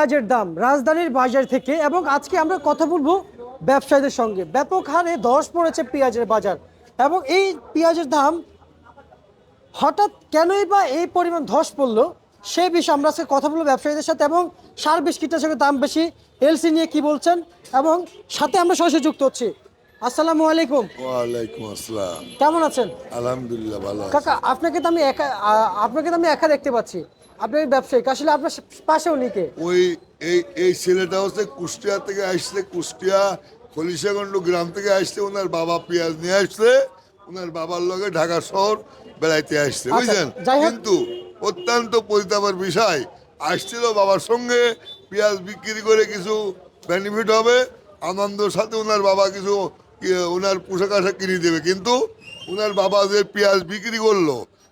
পেঁয়াজের দাম রাজধানীর বাজার থেকে এবং আজকে আমরা কথা বলব ব্যবসায়ীদের সঙ্গে। ব্যাপক হারে ধস পড়েছে পেঁয়াজের বাজার এবং এই পেঁয়াজের দাম হঠাৎ কেনই বা এই পরিমাণ ধস পড়ল সেই বিষয়ে আমরা আজকে কথা বলব ব্যবসায়ীদের সাথে এবং সার বিশ কীটনাশকের দাম বেশি এলসি নিয়ে কি বলছেন এবং সাথে আমরা সরাসরি যুক্ত হচ্ছি। আসসালামু আলাইকুম। ওয়ালাইকুম আসসালাম। কেমন আছেন? আলহামদুলিল্লাহ ভালো কাকা আপনাকে তো আমি একা আপনাকে তো আমি একা দেখতে পাচ্ছি। আপনি ব্যবসায়ী আসলে আপনার পাশেও নিকে ওই এই এই ছেলেটা হচ্ছে কুষ্টিয়া থেকে আসছে কুষ্টিয়া খলিশাগন্ড গ্রাম থেকে আসছে ওনার বাবা পেঁয়াজ নিয়ে আসছে ওনার বাবার লগে ঢাকা শহর বেড়াইতে আসছে আচ্ছা, বুঝলেন? কিন্তু অত্যন্ত পরিতাপের বিষয় আসছিল বাবার সঙ্গে পেঁয়াজ বিক্রি করে কিছু বেনিফিট হবে আনন্দের সাথে ওনার বাবা কিছু ওনার পোশাক আশাক কিনে দেবে কিন্তু ওনার বাবা যে পেঁয়াজ বিক্রি করল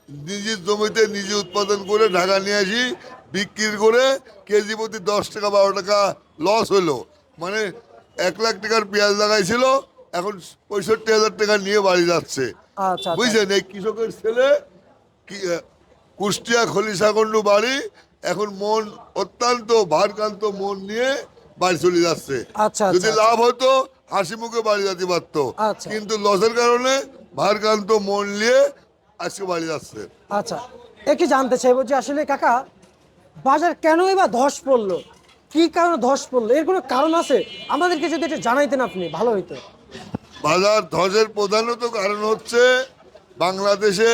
নিজের জমিতে নিজে উৎপাদন করে ঢাকা নিয়ে আসি বিক্রি করে কেজি প্রতি দশ টাকা বারো টাকা লস হলো মানে এক লাখ টাকার পেঁয়াজ লাগাইছিল এখন পঁয়ষট্টি হাজার টাকা নিয়ে বাড়ি যাচ্ছে আচ্ছা আচ্ছা। বুঝছেন এই কৃষকের ছেলে কুষ্টিয়া খলিশাগন্ডু বাড়ি এখন মন অত্যন্ত ভারকান্ত মন নিয়ে বাড়ি চলে যাচ্ছে আচ্ছা, যদি। লাভ হতো হাসি মুখে বাড়ি যেতে পারতো। কিন্তু লসের কারণে ভারকান্ত মন নিয়ে আজকে বাড়ি যাচ্ছে। আচ্ছা একটু জানতে চাইব যে আসলে কাকা বাজার কেনই বা ধস পড়ল? কি কারণে ধস পড়ল? এর কোনো কারণ আছে? আমাদেরকে যদি এটা জানাইতেন আপনি ভালো হইতো। বাজার ধসের প্রধানত কারণ হচ্ছে বাংলাদেশে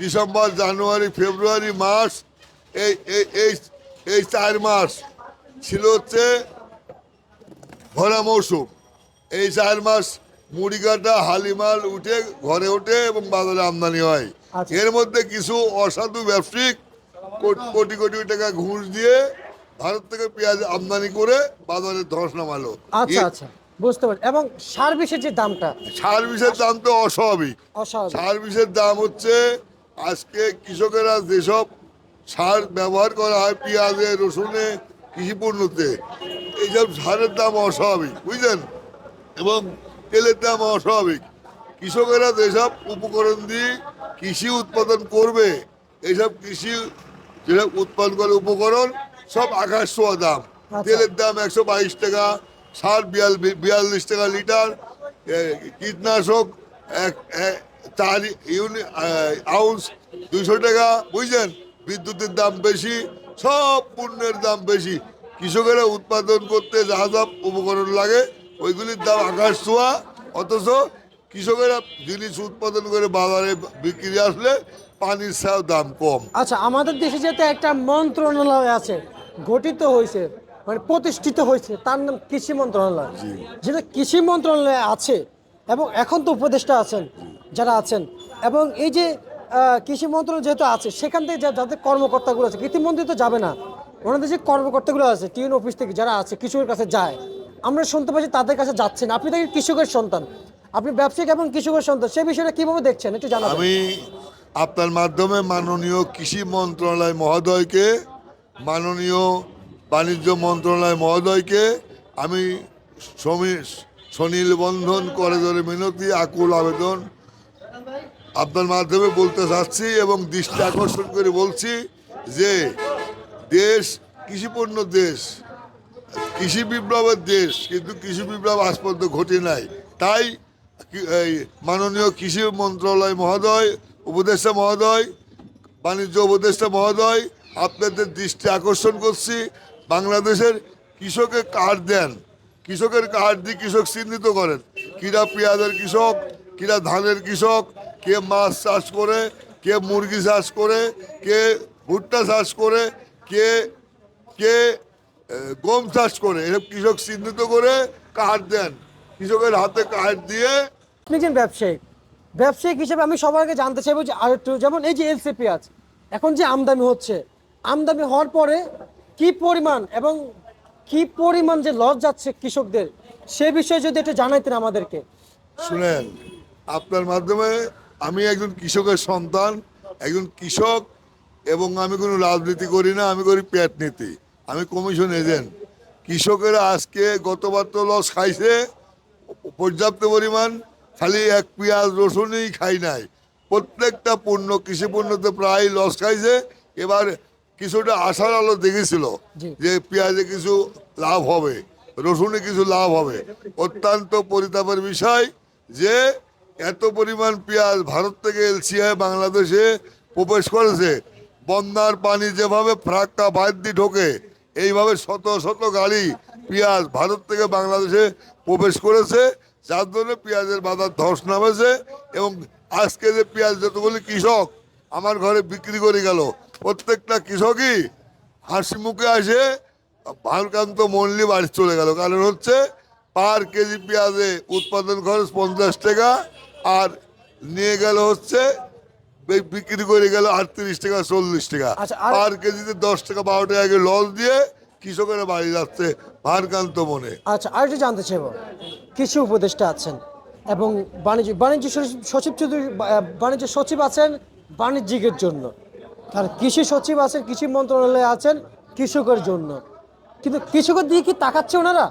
ডিসেম্বর জানুয়ারি ফেব্রুয়ারি মাস এই এই এই এই চার মাস ছিল হচ্ছে ভরা মৌসুম। এই চার মাস মুড়ি কাটা হালিমাল উঠে ঘরে ওঠে এবং বাজারে আমদানি হয়। আচ্ছা। এর মধ্যে কিছু অসাধু ব্যবসায়িক কোটি কোটি টাকা ঘুষ দিয়ে ভারত থেকে পেঁয়াজ আমদানি করে বাজারে ধস নামালো। আচ্ছা আচ্ছা। বুঝতে পারছি। এবং সার বিষের যে দামটা? সার বিষের দাম তো অস্বাভাবিক। অস্বাভাবিক। সার বিষের দাম হচ্ছে আজকে কৃষকেরা যেসব সার ব্যবহার করা হয় পেঁয়াজে রসুনে কৃষি পণ্যতে এইসব সারের দাম অস্বাভাবিক। বুঝলেন? এবং তেলের দাম অস্বাভাবিক। কৃষকেরা যেসব উপকরণ দিয়ে কৃষি উৎপাদন করবে এইসব কৃষি যেসব উৎপাদন করে উপকরণ সব আকাশ ছোঁয়া দাম। আচ্ছা। তেলের দাম একশো বাইশ টাকা সার বিয়াল বিয়াল্লিশ টাকা লিটার কীটনাশক এক এক- চার ইউনি আউন্স দুইশো টাকা বুঝলেন? বিদ্যুতের দাম বেশি সব পণ্যের দাম বেশি। কৃষকেরা উৎপাদন করতে যা যা উপকরণ লাগে ওইগুলির দাম আকাশ ছোঁয়া অথচ কৃষকেরা জিনিস উৎপাদন করে বাজারে বিক্রি আসলে পানির ছাও দাম কম। আচ্ছা আমাদের দেশে যেতে একটা মন্ত্রণালয় আছে গঠিত হয়েছে মানে প্রতিষ্ঠিত হয়েছে তার নাম কৃষি মন্ত্রণালয়। যেটা কৃষি মন্ত্রণালয়ে আছে এবং এখন তো উপদেষ্টা আছেন যারা আছেন এবং এই যে কৃষি মন্ত্রণালয় যেহেতু আছে সেখান থেকে যা- যাদের কর্মকর্তাগুলো আছে কৃষিমন্ত্রী তো যাবে না। ওনাদের যে কর্মকর্তাগুলো আছে টিউন অফিস থেকে যারা আছে কৃষকের কাছে যায় আমরা শুনতে পাচ্ছি তাদের কাছে যাচ্ছেন। আপনি দেখেন কৃষকের সন্তান। আপনি ব্যবসায়িক এবং কৃষকের সন্তান সেই বিষয়টা কীভাবে দেখছেন? একটু জানাবেন। আমি আপনার মাধ্যমে মাননীয় কৃষি মন্ত্রণালয় মহোদয়কে, মাননীয় বাণিজ্য মন্ত্রণালয় মহোদয়কে, আমি সমী- সনীল বন্ধন করে ধরে মিনতি, আকুল আবেদন আপনার মাধ্যমে বলতে চাচ্ছি এবং দৃষ্টি আকর্ষণ করে বলছি যে, দেশ কৃষিপণ্য দেশ। কৃষি বিপ্লবের দেশ, কিন্তু কৃষি বিপ্লব আজ পর্যন্ত ঘটে নাই। তাই এই মাননীয় কৃষি মন্ত্রণালয় মহোদয়, উপদেষ্টা মহোদয়, বাণিজ্য উপদেষ্টা মহোদয়, আপনাদের দৃষ্টি আকর্ষণ করছি। বাংলাদেশের কৃষকের কার্ড দেন। কৃষকের কার্ড দিয়ে কৃষক চিহ্নিত করেন। কিরা পেঁয়াজের কৃষক, কিরা ধানের কৃষক, কে মাছ চাষ করে, কে মুরগি চাষ করে, কে ভুট্টা চাষ করে, কে কে গম চাষ করে এসব কৃষক চিহ্নিত করে কার্ড দেন। কৃষকের হাতে কার্ড দিয়ে আপনি একজন ব্যবসায়ী ব্যবসায়িক হিসেবে আমি সবার আগে জানতে চাইব যে আর একটু যেমন এই যে এলসি পেঁয়াজ এখন যে আমদানি হচ্ছে আমদানি হওয়ার পরে কি পরিমাণ এবং কি পরিমাণ যে লস যাচ্ছে কৃষকদের সে বিষয়ে যদি একটু জানাইতেন আমাদেরকে। শুনেন আপনার মাধ্যমে আমি একজন কৃষকের সন্তান একজন কৃষক এবং আমি কোনো রাজনীতি করি না আমি করি পেট নীতি আমি কমিশন এজেন্ট। কৃষকেরা আজকে গতবার তো লস খাইছে পর্যাপ্ত পরিমাণ খালি এক পেঁয়াজ রসুনই খাই নাই। প্রত্যেকটা পণ্য কৃষি পণ্যতে প্রায় লস খাইছে। এবার কিছুটা আশার আলো দেখেছিল যে পেঁয়াজে কিছু লাভ হবে রসুনে কিছু লাভ হবে। অত্যন্ত পরিতাপের বিষয় যে এত পরিমাণ পেঁয়াজ ভারত থেকে এলসি হয়ে বাংলাদেশে প্রবেশ করেছে। বন্যার পানি যেভাবে ফ্রাক্কা বাদ দিয়ে ঢোকে এইভাবে শত শত গাড়ি পেঁয়াজ ভারত থেকে বাংলাদেশে প্রবেশ করেছে, যার জন্য পেঁয়াজের বাজার ধস নামেছে এবং আজকে যে পেঁয়াজ যতগুলি কৃষক আমার ঘরে বিক্রি করে গেল, প্রত্যেকটা কৃষকই হাসি মুখে আসে, ভালকান্ত মল্লি বাড়ি চলে গেল। কারণ হচ্ছে পার কেজি পেঁয়াজে উৎপাদন খরচ পঞ্চাশ টাকা আর নিয়ে গেল হচ্ছে বিক্রি করে গেল আটত্রিশ টাকা চল্লিশ টাকা। আচ্ছা, আর- কেজিতে দশ টাকা বারো টাকা লস দিয়ে কৃষকেরা বাড়ি যাচ্ছে ভারকান্ত মনে আচ্ছা আরেকটু জানতে চাইব কৃষি উপদেষ্টা আছেন এবং বাণিজ্য বাণিজ্য সচিব- সচিব চৌধুরী বাণিজ্য সচিব আছেন বাণিজ্যিকের জন্য। আর কৃষি সচিব আছেন কৃষি মন্ত্রণালয়ে আছেন কৃষকের জন্য। কিন্তু কৃষকের দিকে কি তাকাচ্ছে ওনারা?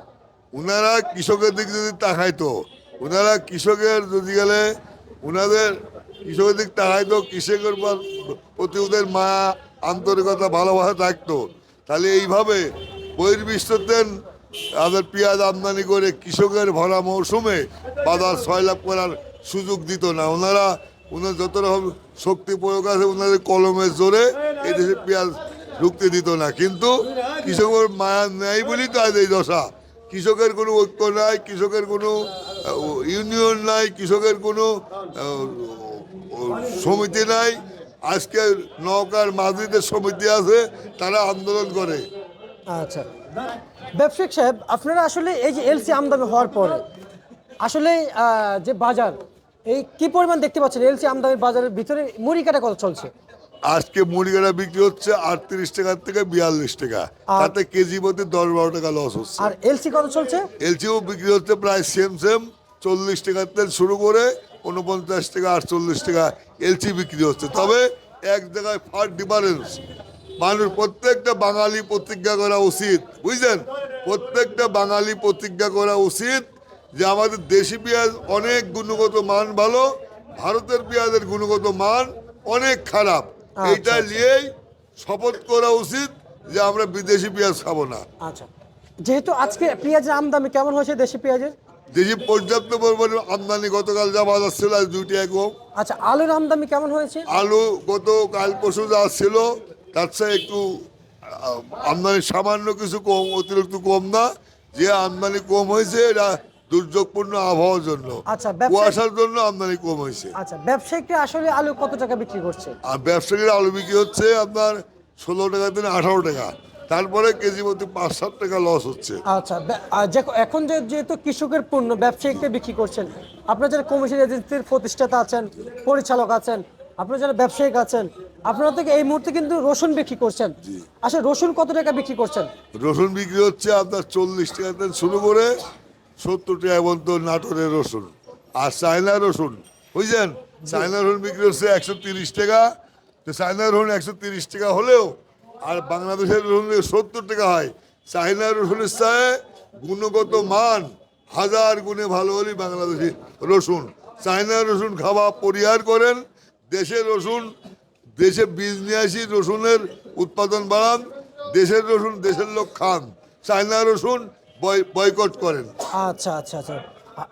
ওনারা কৃষকের দিকে যদি তাকাইতো ওনারা কৃষকের যদি গেলে ওনাদের কৃষকের দিক তাকাইতো কৃষকের পর- প্রতি ওদের মায়া আন্তরিকতা, ভালোবাসা থাকতো। তাহলে এইভাবে বহির্বিশ্বতেন আমাদের পেঁয়াজ আমদানি করে কৃষকের ভরা মৌসুমে বাজার ছয় লাভ করার সুযোগ দিত না। ওনারা ওনার যত রকম শক্তি প্রয়োগ আছে, ওনাদের কলমের জোরে এই দেশে পেঁয়াজ ঢুকতে দিত না। কিন্তু কৃষকের মায়া নেই বলেই তো আজ এই দশা। কৃষকের কোনো ঐক্য নাই, কৃষকের কোনো ইউনিয়ন নাই, কৃষকের কোনো সমিতি নাই আজকে নৌকার মাঝিদের সমিতি আছে তারা আন্দোলন করে। আচ্ছা। ব্যবসায়িক সাহেব আপনারা আসলে এই যে এলসি আমদানি হওয়ার পরে আসলে যে বাজার এই কি পরিমাণ দেখতে পাচ্ছেন? এলসি আমদানির বাজারের ভিতরে মুড়ি কাটা কত চলছে? আজকে মুড়ি কাটা বিক্রি হচ্ছে আটত্রিশ টাকা থেকে বিয়াল্লিশ টাকা। তাতে কেজি প্রতি দশ বারো টাকা লস হচ্ছে। আর এলসি কত চলছে? এলচিও বিক্রি হচ্ছে প্রায় সেম সেম চল্লিশ টাকা থেকে শুরু করে উনপঞ্চাশ টাকা আটচল্লিশ টাকা এলচি বিক্রি হচ্ছে। তবে এক জায়গায় ফার ডিফারেন্স মানুষ প্রত্যেকটা বাঙালি প্রতিজ্ঞা করা উচিত বুঝলেন? প্রত্যেকটা বাঙালি প্রতিজ্ঞা করা উচিত যে আমাদের দেশি পেঁয়াজ অনেক গুণগত মান ভালো ভারতের পেঁয়াজের গুণগত মান অনেক খারাপ। আচ্ছা, এইটা আচ্ছা। নিয়েই শপথ করা উচিত যে আমরা বিদেশি পেঁয়াজ খাব না। আচ্ছা। যেহেতু আজকে পেঁয়াজের আমদামি কেমন হয়েছে দেশি পেঁয়াজের? দেশে পর্যাপ্ত পরিমাণে আমদানি গতকাল যা বাজার ছিল আজ দুইটি একম আচ্ছা আলুর আমদানি কেমন হয়েছে? আলু গত কাল পরশু যা ছিল তার চেয়ে একটু আমদানি সামান্য কিছু কম অতিরিক্ত কম না। যে আমদানি কম হয়েছে এটা দুর্যোগপূর্ণ আবহাওয়ার জন্য। আচ্ছা, কুয়াশার জন্য আমদানি কম হয়েছে। আচ্ছা ব্যবসায়িকরা আসলে আলু কত টাকা বিক্রি করছে? আর ব্যবসায়ীরা আলু বিক্রি হচ্ছে আপনার ষোলো টাকা থেকে আঠারো টাকা। তারপরে কেজি প্রতি পাঁচ সাত টাকা লস হচ্ছে। আচ্ছা যে- এখন যে যেহেতু কৃষকের পণ্য ব্যবসায়িকরা বিক্রি করছেন আপনার যারা কমিশন এজেন্সির প্রতিষ্ঠাতা আছেন পরিচালক আছেন আপনার যারা ব্যবসায়িক আছেন আপনারা থেকে এই মুহূর্তে কিন্তু রসুন বিক্রি করছেন। আচ্ছা রসুন কত টাকা বিক্রি করছেন? রসুন বিক্রি হচ্ছে আপনার চল্লিশ টাকা থেকে শুরু করে সত্তর টাকা পর্যন্ত নাটোরের রসুন আর চায়না রসুন। বুঝছেন চায়না রসুন বিক্রি হচ্ছে একশো তিরিশ টাকা। তো চায়না রসুন একশো তিরিশ টাকা হলেও আর বাংলাদেশের রসুন সত্তর টাকা হয়। চায়না রসুনের চায় গুণগত মান হাজার গুণে ভালো হলে বাংলাদেশি রসুন। চায়না রসুন খাওয়া পরিহার করেন। দেশের রসুন দেশে বীজ নিয়ে আসি রসুনের উৎপাদন বাড়ান। দেশের রসুন দেশের লোক খান। চায়না রসুন বয়- বয়কট করেন। আচ্ছা আচ্ছা আচ্ছা।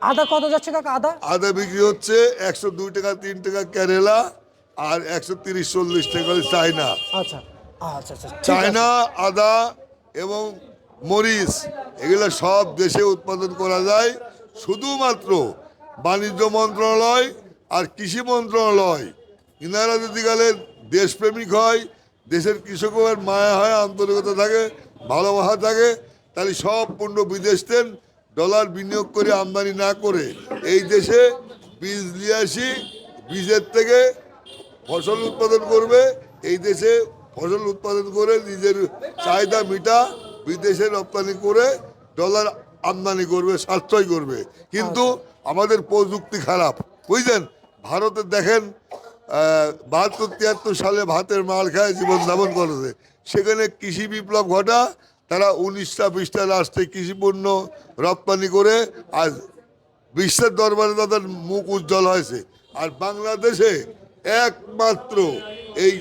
আদা কত যাচ্ছে কাকা আদা? আদা বিক্রি হচ্ছে একশো দুই টাকা তিন টাকা কেরালা আর একশো তিরিশ চল্লিশ টাকা চায়না। আচ্ছা। আচ্ছা আচ্ছা চায়না আদা এবং মরিচ এগুলো সব দেশে উৎপাদন করা যায়। শুধুমাত্র বাণিজ্য মন্ত্রণালয় আর কৃষি মন্ত্রণালয়। ইনারা যদি গেলে দেশপ্রেমিক হয় দেশের কৃষকের মায়া হয় আন্তরিকতা থাকে ভালোবাসা থাকে তাহলে সব পণ্য বিদেশ দেন ডলার বিনিয়োগ করে আমদানি না করে এই দেশে বীজ নিয়ে আসি বীজের থেকে ফসল উৎপাদন করবে এই দেশে ফসল উৎপাদন করে নিজের চাহিদা মিটা বিদেশে রপ্তানি করে ডলার আমদানি করবে সাশ্রয় করবে। কিন্তু আমাদের প্রযুক্তি খারাপ। বুঝলেন? ভারতে দেখেন বাহাত্তর তিয়াত্তর সালে ভাতের মাল খায় জীবন জীবনযাপন করেছে। সেখানে কৃষি বিপ্লব ঘটা তারা উনিশটা বিশটা রাষ্ট্রে কৃষি পণ্য রপ্তানি করে আজ বিশ্বের দরবারে তাদের মুখ উজ্জ্বল হয়েছে। আর বাংলাদেশে একমাত্র এই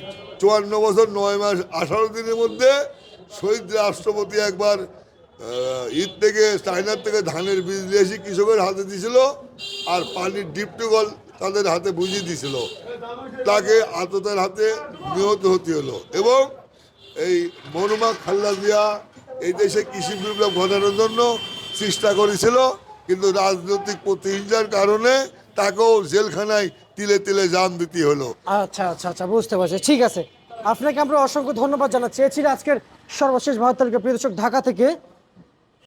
চুয়ান্ন বছর, নয় মাস, আঠারো দিনের মধ্যে শহীদ রাষ্ট্রপতি একবার ঈদ থেকে, চায়নার থেকে ধানের বীজ এসে কৃষকের হাতে দিছিল আর পানির ডিপ টিউবওয়েল তাদের হাতে বুঝিয়ে দিছিল তাকে আততার হাতে নিহত হতে হলো এবং এই মনুমা খাল্লা জিয়া এই দেশে কৃষি বিপ্লব ঘটানোর জন্য চেষ্টা করেছিল, কিন্তু রাজনৈতিক প্রতিহিংসার কারণে তাকেও জেলখানায় তিলে তিলে জান দিতে হলো। আচ্ছা আচ্ছা আচ্ছা বুঝতে পারছি। ঠিক আছে। আপনাকে আমরা অসংখ্য ধন্যবাদ জানাচ্ছি। এ ছিল আজকের সর্বশেষ ভারত তালিকা। প্রিয় দর্শক, ঢাকা থেকে